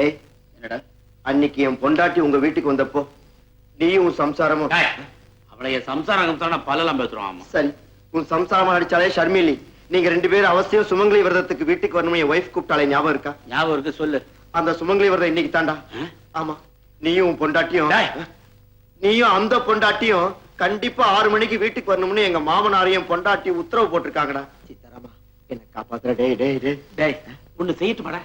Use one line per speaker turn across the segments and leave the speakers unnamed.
டேய்
என்னடா?
அன்னைக்கு என் பொண்டாட்டி உங்க வீட்டுக்கு வந்தப்போ நீயும் சம்சாரமும்
அவளைய சம்சாரம் பல்லெல்லாம் பேசுறோம் ஆமா.
சரி உன் சம்சாரமா அடிச்சாலே ஷர்மிலி நீங்க ரெண்டு பேரும் அவசியம் சுமங்கலி விரதத்துக்கு வீட்டுக்கு வரணும் என் ஒய்ஃப் கூப்பிட்டாலே ஞாபகம் இருக்கா?
ஞாபகம் இருக்கு சொல்லு.
அந்த சுமங்கலி விரதம் இன்னைக்கு தாண்டா? ஆமா. நீயும் உன் பொண்டாட்டியும்
டேய்.
நீயும் அந்த பொண்டாட்டியும் கண்டிப்பா ஆறு மணிக்கு வீட்டுக்கு வரணும்னு எங்க மாமனாரையும் பொண்டாட்டி உத்தரவு போட்டிருக்காங்கடா. சீதாராமா என்ன காப்பாத்துற டேய் டேய் டேய்.
ஒண்ணு செய்யட்டு மாட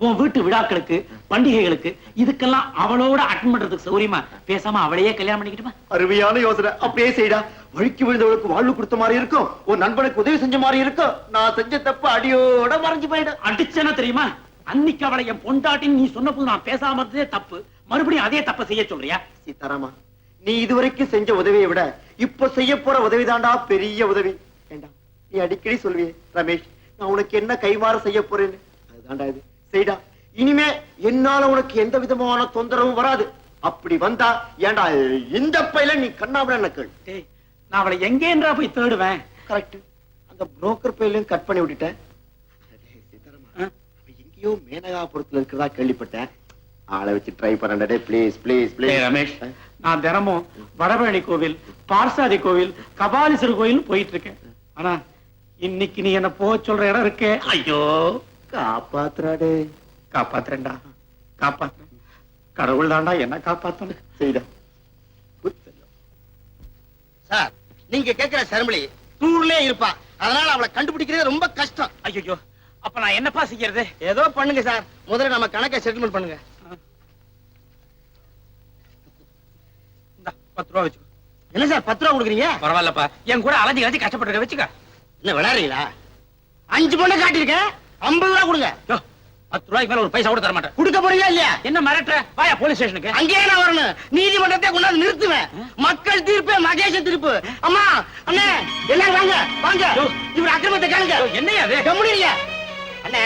உன் வீட்டு விழாக்களுக்கு பண்டிகைகளுக்கு இதுக்கெல்லாம் அவளோட அட்டன் பண்றதுக்கு சௌரியமா பேசாம அவளையே கல்யாணம் பண்ணிக்கிட்டுமா?
அருமையான யோசனை. அப்படியே செய்டா. வழுக்கி விழுந்தவளுக்கு வாழ்வு கொடுத்த மாதிரி இருக்கும். ஒரு நண்பனுக்கு உதவி செஞ்ச மாதிரி இருக்கும். நான் செஞ்ச தப்பு அடியோட மறைஞ்சு போயிடும்.
அடிச்சேன்னா தெரியுமா? அன்னைக்கு அவளை என் பொண்டாட்டின்னு நீ சொன்ன போது நான் பேசாம இருந்ததே தப்பு. மறுபடியும் அதே தப்ப செய்ய சொல்றியா?
சீதாராமா நீ இதுவரைக்கும் செஞ்ச உதவியை விட இப்ப செய்ய போற உதவிதான்டா பெரிய உதவி. ஏண்டா நீ அடிக்கடி சொல்வியே ரமேஷ் நான் உனக்கு என்ன கைமாற செய்ய போறேன்னு? அதுதான்டா இது. செய்டா இனிமே என்னால உனக்கு எந்த விதமான தொந்தரவும் வராது. அப்படி வந்தா ஏண்டா இந்த பையில நீ நக்கள்
டேய் நான் அவளை எங்கேன்றா போய் தேடுவேன்?
கரெக்ட் அந்த புரோக்கர் பையிலையும் கட் பண்ணி விட்டுட்டேன். எங்கேயோ மேனகாபுரத்துல இருக்கிறதா கேள்விப்பட்டேன். ஆளை வச்சு ட்ரை பண்ணடே ப்ளீஸ் ப்ளீஸ் ப்ளீஸ்
ரமேஷ் நான் தினமும் வடபழனி கோவில் பார்சாதி கோவில் கபாலீஸ்வரர் கோயில் போயிட்டு இருக்கேன். ஆனா இன்னைக்கு நீ என்ன போக சொல்ற இடம் இருக்கே. ஐயோ.
காப்பாத்துறாடே.
காப்பாத்துறேன்டா. காப்பாத்துறேன் கடவுள் தாண்டா என்ன காப்பாத்தணும்.
சார் நீங்க கேக்குற சரமளி டூர்லயே இருப்பா. அதனால அவளை கண்டுபிடிக்கிறது ரொம்ப கஷ்டம்.
ஐயோ அப்ப நான் என்னப்பா செய்யறது?
ஏதோ பண்ணுங்க சார். முதல்ல நம்ம கணக்கை செட்டில்மெண்ட் பண்ணுங்க.
பத்து ரூபா வச்சுக்கோ.
என்ன சார் பத்து ரூபா கொடுக்குறீங்க?
பரவாயில்லப்பா. என் கூட அலைஞ்சு அலைஞ்சு கஷ்டப்பட்டு வச்சுக்க.
என்ன விளையாடுறீங்களா? அஞ்சு பொண்ணை காட்டியிருக்கேன். ஐம்பது ரூபா கொடுங்க.
பத்து ரூபாய்க்கு மேல ஒரு பைசா கூட தர மாட்டேன்
கொடுக்க போறீங்களா இல்லையா?
என்ன மிரட்டுற? வாயா போலீஸ் ஸ்டேஷனுக்கு
அங்கேயே நான் வரணும். நீதிமன்றத்தை கொண்டாந்து நிறுத்துவேன். மக்கள் தீர்ப்பு மகேஷ தீர்ப்பு. அம்மா அண்ணே எல்லாம் வாங்க வாங்க. இவர் அக்கிரமத்தை கேளுங்க.
யோ, என்னய்யா அது?
அண்ணே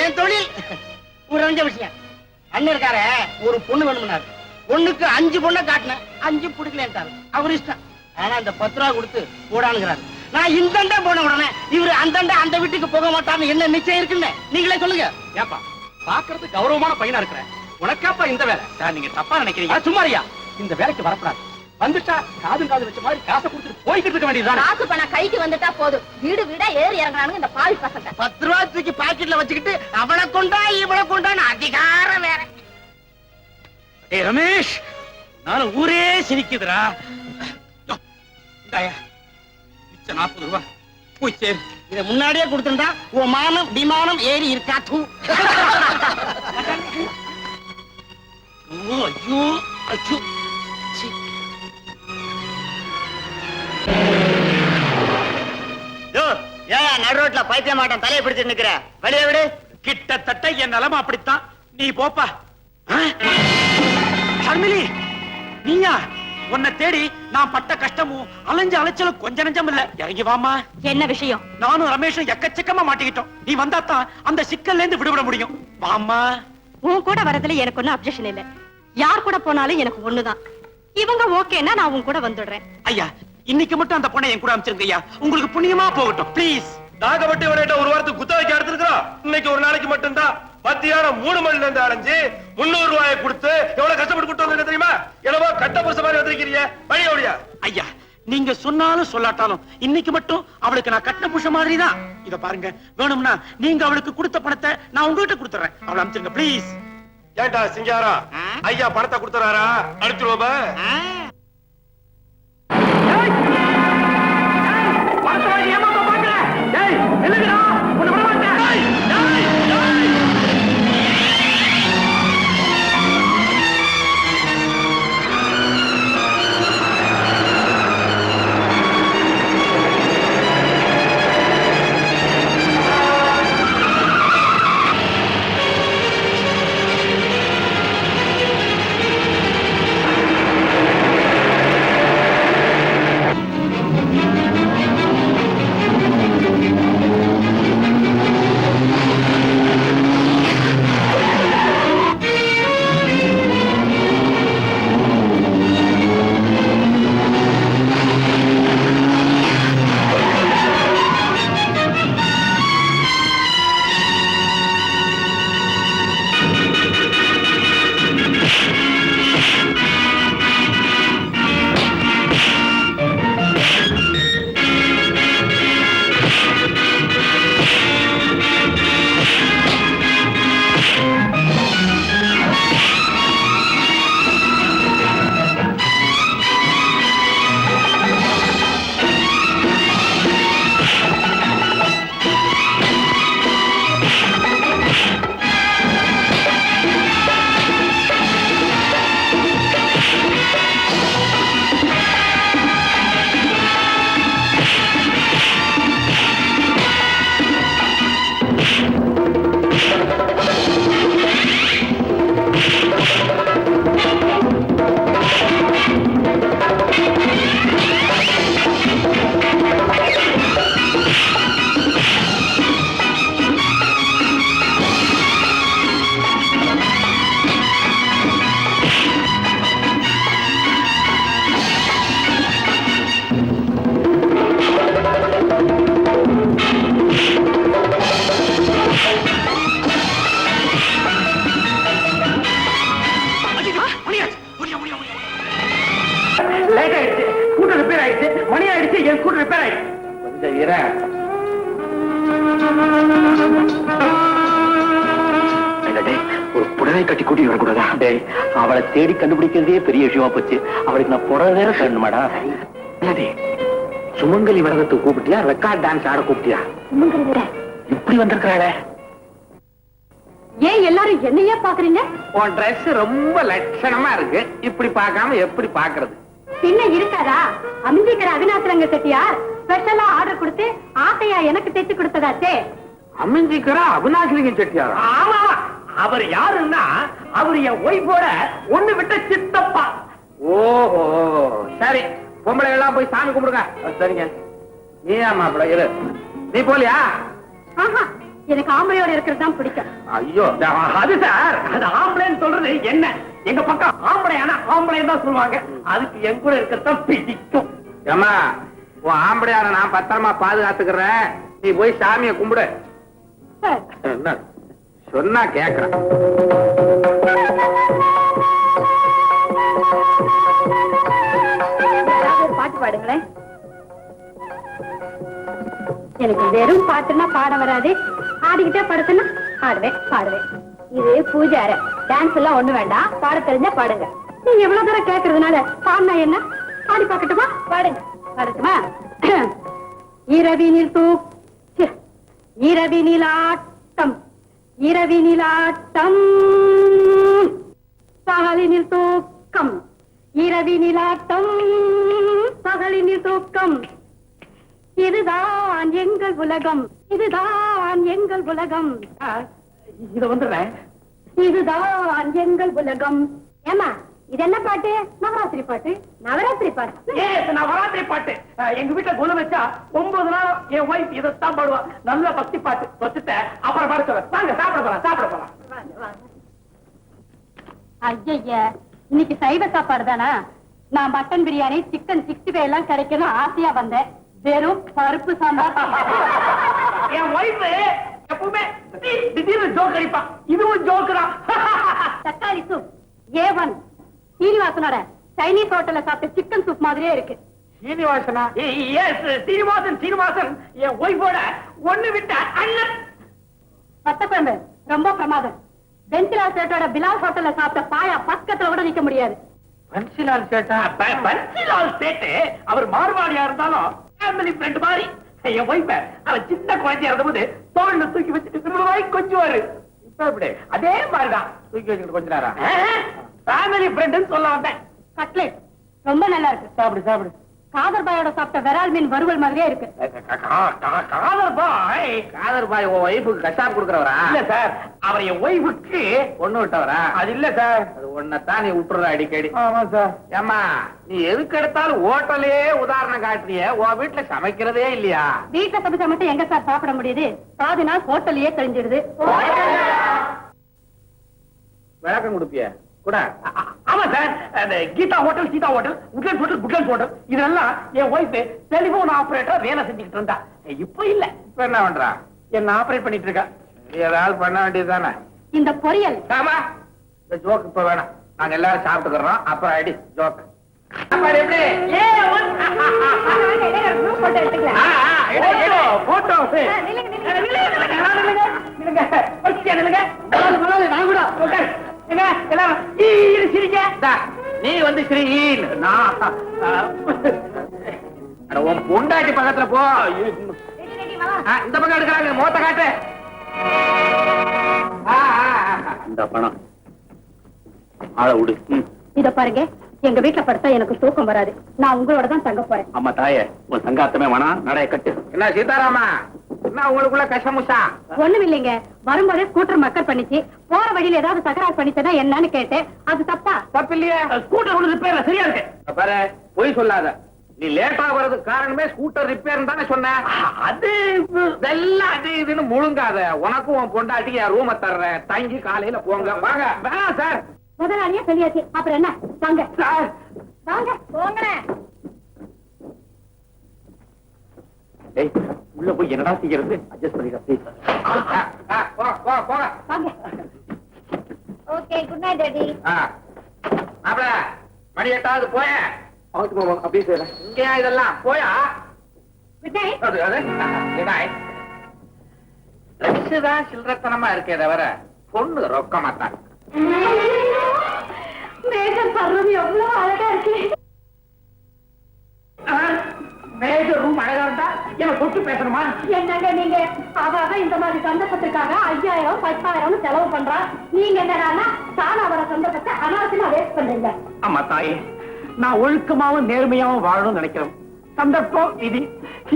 என் தொழில் ஒரு ரெஞ்ச விஷயம். அண்ணன் இருக்காரு ஒரு பொண்ணு வேணும்னாரு. பொண்ணுக்கு அஞ்சு பொண்ணை காட்டினேன். அஞ்சு பிடிக்கலன்ட்டாரு. அவர் இஷ்டம். ஆனா இந்த பத்து ரூபா கொடுத்து போடானுங்கிறாரு நான் இந்தண்ட போன உடனே இவரு அந்தண்ட அந்த வீட்டுக்கு போக மாட்டான்னு என்ன நிச்சயம் இருக்குன்னு நீங்களே சொல்லுங்க.
ஏப்பா பாக்குறது கௌரவமான பையனா இருக்கிற. உனக்காப்பா இந்த வேலை? சார் நீங்க தப்பா நினைக்கிறீங்க. சும்மாரியா இந்த வேலைக்கு வரக்கூடாது. வந்துட்டா காது காது வச்ச மாதிரி காசை கொடுத்துட்டு போய்கிட்டு இருக்க வேண்டியதுதானே
காசு பணம் கைக்கு வந்துட்டா போதும். வீடு வீடா ஏறி இறங்குறானுங்க இந்த பாவி பசங்க.
பத்து ரூபா தூக்கி பாக்கெட்ல வச்சுக்கிட்டு அவளை கொண்டா இவளை கொண்டான்னு அதிகாரம் வேற.
ஏய் ரமேஷ் நானும் ஊரே சிரிக்குதுடா. மிச்ச நாற்பது ரூபா. போய் சேரு.
இதை முன்னாடியே கொடுத்திருந்தா உன் மானம் விமானம் ஏறி இருக்கா தூ
ஐயோ, ஐயோ.
ஏன் நடு ரோட்ல பைத்திய மாட்டம் தலையை பிடிச்சிட்டு நிக்கிற? வெளியே விடு.
கிட்டத்தட்ட என் நிலைமை அப்படித்தான். நீ போப்பா. சர்மிலி நீயா? உன்னை தேடி நான் பட்ட கஷ்டமும் அலைஞ்ச அலைச்சலும் கொஞ்ச நஞ்சம் இல்ல. இறங்கி வாமா
என்ன விஷயம்?
நானும் ரமேஷும் எக்கச்சக்கமா மாட்டிக்கிட்டோம். நீ வந்தா தான் அந்த சிக்கல்ல இருந்து விடுபட முடியும். வாமா
உன் கூட வரதுல எனக்கு ஒண்ணும் அப்செஷன் இல்ல. யார் கூட போனாலும் எனக்கு ஒண்ணுதான். இவங்க ஓகேன்னா நான் உன் கூட வந்துடுறேன்.
ஐயா இன்னைக்கு மட்டும் அந்த பொண்ணை என் கூட அமைச்சிருங்க ஐயா. உங்களுக்கு புண்ணியமா போகட்டும் ப்ளீஸ்
நாகப்பட்டி ஒரு வாரத்துக்கு குத்தகைக்கு எடுத்துருக்கோம் இன்னைக்கு ஒரு நாளைக்கு மட்டும்தான். மத்தியானம் மூணு மணில இருந்து அலைஞ்சு முன்னூறு ரூபாயை கொடுத்து எவ்வளவு கஷ்டப்பட்டு கூட்டு வந்திருக்க தெரியுமா என்னவோ கட்ட புருஷ மாதிரி வந்திருக்கிறீங்க வழி அப்படியா
ஐயா நீங்க சொன்னாலும் சொல்லாட்டாலும் இன்னைக்கு மட்டும் அவளுக்கு நான் கட்ட புருஷ மாதிரி தான் இத பாருங்க வேணும்னா நீங்க அவளுக்கு கொடுத்த பணத்தை நான் உங்ககிட்ட கொடுத்துறேன் அவளை அனுப்பிச்சிருங்க ப்ளீஸ்
ஏண்டா சிங்காரா ஐயா பணத்தை கொடுத்துறாரா அனுப்பிச்சிருவோமா ஏய் பணத்தை ஏமாத்த பாக்கல ஏய் நில்லுங்கடா
இர
ஒரு புடவை கட்டி கூட்டி வரக்கூடாதா? டேய் அவளை தேடி கண்டுபிடிக்கிறதே பெரிய விஷயமா போச்சு. அவளுக்கு நான் புடவை வேற தரணுமாடா சுமங்கலி வரதத்துக்கு கூப்பிட்டியா? ரெக்கார்ட் டான்ஸ் ஆட கூப்பிட்டியா? இப்படி வந்திருக்கிறாளே.
ஏன் எல்லாரும் என்னையே பாக்குறீங்க
உன் Dress ரொம்ப லட்சணமா இருக்கு. இப்படி பார்க்காம எப்படி பாக்குறது
பின்ன இருக்காதா? அமைஞ்சிக்கிற அவிநாசரங்க செட்டியார் ஸ்பெஷலா ஆர்டர் கொடுத்து ஆசையா எனக்கு தைச்சு கொடுத்ததாச்சே
அமைஞ்சிக்கிற அவினாசிலிங்கம் செட்டியாரா
ஆமா அவர் யாருன்னா அவர் என் ஒய்ஃபோட ஒண்ணு விட்ட சித்தப்பா.
ஓஹோ சரி. பொம்பளை எல்லாம் போய் சாமி கும்பிடுங்க. சரிங்க. நீ மாப்பிள்ள இரு. நீ போலியா?
ஆஹா எனக்கு ஆம்பளையோட இருக்கிறது தான் பிடிக்கும்.
ஐயோ
அது சார் அது ஆம்பளைன்னு சொல்றது என்ன? எங்க பக்கம் ஆம்பளை ஆனா ஆம்பளை தான் சொல்லுவாங்க. அதுக்கு என் கூட இருக்கத்தான் பிடிக்கும்.
ஏமா உன் ஆம்படையான நான் பத்திரமா பாதுகாத்துக்கிறேன். நீ போய் சாமியை கும்பிடு. என்ன? சொன்னா கேக்குறேன்.
பாட்டு பாடுங்களேன். எனக்கு வெறும் பாட்டுன்னா பாட வராது. ஆடிக்கிட்டே படுத்துன்னா ஆடுவேன் பாடுவேன் இது பூஜை அறை. டான்ஸ் எல்லாம் ஒண்ணு வேண்டாம். பாட தெரிஞ்சா பாடுங்க. நீங்க எவ்வளவு தூரம் கேட்கறதுனால பாடினா என்ன? பாடி பார்க்கட்டுமா? பாடுங்க பாடட்டுமா? இரவினில் தூ இரவினில் ஆட்டம். இரவினில் ஆட்டம். பகலினில் தூக்கம். இரவினில் ஆட்டம். பகலினில் தூக்கம். இதுதான் எங்கள் உலகம். இதுதான் எங்கள் உலகம்.
இத வந்துடுறேன்.
இதுதான் எங்கள் உலகம். ஏமா இது என்ன பாட்டு? நவராத்திரி பாட்டு? நவராத்திரி பாட்டு.
நவராத்திரி பாட்டு. எங்க வீட்டுல குல வச்சா ஒன்பது நாள் என் ஒய்ஃப் இதைத்தான் பாடுவா. நல்ல பக்தி பாட்டு. வச்சுட்ட அப்புறம் பாட சொல்ல. வாங்க சாப்பிட போலாம் சாப்பிட போலாம்.
ஐய இன்னைக்கு சைவ சாப்பாடு தானா நான் mutton biryani chicken sixty five எல்லாம் கிடைக்கணும் ஆசையா வந்தேன். வெறும் பருப்பு சாம்பார்.
என் ஒய்ஃப் எப்பவுமே திடீர் திடீர்னு ஜோக் அடிப்பா. இதுவும் ஜோக்கு தான்
தக்காளி சூப் ஏ ஒன் சீனிவாசனோட சைனீஸ் ஹோட்டல்ல சாப்பிட்ட சிக்கன் சூப் மாதிரியே இருக்கு.
சீனிவாசனா?
எஸ் சீனிவாசன் சீனிவாசன். என் ஒய்ஃபோட ஒண்ணு விட்ட அண்ணன்.
பத்தக்குழம்பு ரொம்ப பிரமாதம். பென்சிலா சேட்டோட பிலால் ஹோட்டல்ல சாப்பிட்ட பாயா பக்கத்துல கூட நிக்க முடியாது.
பன்சிலால் சேட்டா?
பன்சிலால் சேட்டு? அவர் மார்வாடியா இருந்தாலும் ஃபேமிலி ஃப்ரெண்ட் மாதிரி. என் ஒய்ஃப அவன் சின்ன குழந்தையா இருந்தபோது தோல்ல தூக்கி வச்சுட்டு திரும்பவாய் கொஞ்சுவாரு.
இப்ப எப்படி?
அதே மாதிரிதான்.
தூக்கி வச்சுக்கிட்டு கொஞ்ச நேரம்
ஃபேமிலி ஃப்ரெண்ட்னு சொல்ல வந்தேன்.
கட்லெட் ரொம்ப நல்லா இருக்கு.
சாப்பிடு சாப்பிடு.
காதர் பாயோட சாப்பிட்ட விரால் மீன் வறுவல் மாதிரியே இருக்கு.
காதல் பாய்.
காதர் பாய் உன் ஒய்ஃபுக்கு கஷாப் கொடுக்கறவரா?
இல்ல சார். அவர் என் ஒய்ஃபுக்கு
பொண்ணு விட்டவரா
அது இல்ல சார்.
அது ஒன்னதான் நீ விட்டுற அடிக்கடி.
ஆமா சார்.
ஏம்மா நீ எதுக்கு எடுத்தாலும் ஹோட்டலே உதாரணம் காட்டுறிய? உன் வீட்டுல சமைக்கிறதே இல்லையா?
வீட்டுல சமைச்சா மட்டும் எங்க சார் சாப்பிட முடியுது? பாதி நாள் ஹோட்டல்லயே கழிஞ்சிடுது.
விளக்கம் கொடுப்பிய? கூட
ஆமா சார் அந்த Geetha hotel Seetha hotel Woodland hotel Goodland hotel இதெல்லாம் என் ஒய்ஃப் டெலிபோன் ஆபரேட்டர் வேலை செஞ்சுக்கிட்டு இருந்தா இப்போ இல்ல
இப்ப என்ன பண்றா
என்ன ஆபரேட் பண்ணிட்டு இருக்கா
ஏதாவது பண்ண வேண்டியதுதானே
இந்த பொரியல்
ஆமா இந்த ஜோக் இப்ப வேணாம் நாங்க எல்லாரும் சாப்பிட்டுக்கிறோம் அப்புறம் அடி ஜோக்.
போட்டோ
நீ வந்து ஸ்ரீ உன் பொண்டாட்டி பக்கத்துல போ. இந்த பக்கம் எடுக்கிறாங்க மோத்த காட்டு. ஆ, ஆ, ஆ.
இந்த பணம். ஆள விடு.
இத பாருங்க எங்க வீட்டுல படுத்தா எனக்கு தூக்கம் வராது. நான் உங்களோட தான் தங்க போறேன்.
ஆமா தாயே உன் சங்காத்தமே வேணாம் நடைய கட்டு.
என்ன சீதாராமா? என்ன உங்களுக்குள்ள கஷமுஷா
ஒண்ணும் இல்லைங்க வரும்போதே ஸ்கூட்டர் மக்கர் பண்ணிச்சு. போற வழியில ஏதாவது தகராறு பண்ணிச்சதா என்னன்னு கேட்டேன். அது தப்பா?
தப்பு இல்லையே
ஸ்கூட்டர் ஒன்று ரிப்பேர்ல சரியா இருக்கு.
பாரு பொய் சொல்லாத. நீ லேட்டா வர்றதுக்கு காரணமே ஸ்கூட்டர் ரிப்பேர் தானே சொன்ன.
அது
இதெல்லாம் அது இதுன்னு முழுங்காத. உனக்கும் உன் பொண்டாட்டிக்கு என் ரூம தர்றேன். தங்கி காலையில போங்க. வாங்க. வேணாம் சார்
முதலாளியே சொல்லியாச்சு. அப்புறம் என்ன? வாங்க.
சார்.
வாங்க. போங்களேன்
டேய் உள்ள போய் என்னடா செய்யறது? அட்ஜஸ்ட் பண்ணிக்க
ஆ, ஆ, போ, போ, போங்க
வாங்க ஓகே குட் நைட் டாடி
ஆ. மாப்பிள மணி எட்டாவது போய.
அப்படியே செய்யறேன்
இங்கேயா இதெல்லாம் போயா?
தான் சில்லறத்தனமா இருக்கே தவிர பொண்ணு ரொக்கமா தான்
மேஜர் பர்வம் எவ்வளவு அழகா இருக்கு
மேஜர் ரூம் அழகா இருந்தா எனக்கு தொட்டு பேசணுமா?
என்னங்க நீங்க? அவ அவ இந்த மாதிரி சந்தர்ப்பத்திற்காக ஐயாயிரம் பத்தாயிரம்னு செலவு பண்றா. நீங்க என்னடான்னா தானா வர சந்தர்ப்பத்தை அனாவசியமா வேஸ்ட் பண்றீங்க.
ஆமா தாயே நான் ஒழுக்கமாவும் நேர்மையாவும் வாழணும்னு நினைக்கிறேன். சந்தர்ப்பம் விதி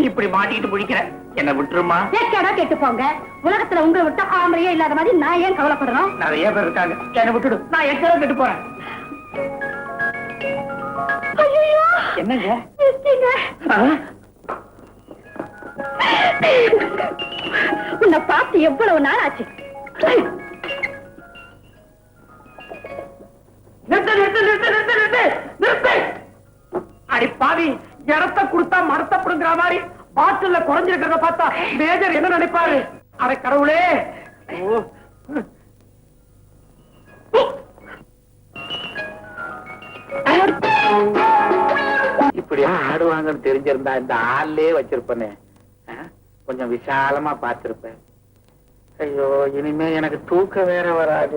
இப்படி மாட்டிக்கிட்டு முடிக்கிறேன் என்ன விட்டுருமா?
கேட்கடா கேட்டு போங்க உலகத்துல உங்களை விட்டு ஆம்பளையே இல்லாத மாதிரி நான் ஏன் கவலைப்படணும்?
நிறைய பேர் இருக்காங்க. என்ன விட்டுடு. நான் எக்கோ கெட்டு போறேன். என்னங்க?
உன்னை பார்த்து எவ்வளவு நாள் ஆச்சு
நிறுத்து நிறுத்து நிறுத்து நிறுத்து நிறுத்து நிறுத்து! அடி பாவி இடத்த கொடுத்தா மடத்தப்படுங்கிற மாதிரி பாட்டில்ல குறைஞ்சிருக்கிறத பார்த்தா மேஜர் என்ன நினைப்பாரு? அட கடவுளே! ஓ. இப்படியா ஆடுவாங்கன்னு தெரிஞ்சிருந்தா இந்த ஆள்லயே வச்சிருப்பனே. கொஞ்சம் விசாலமா பார்த்திருப்பேன். ஐயோ இனிமே எனக்கு தூக்கம் வேற வராது.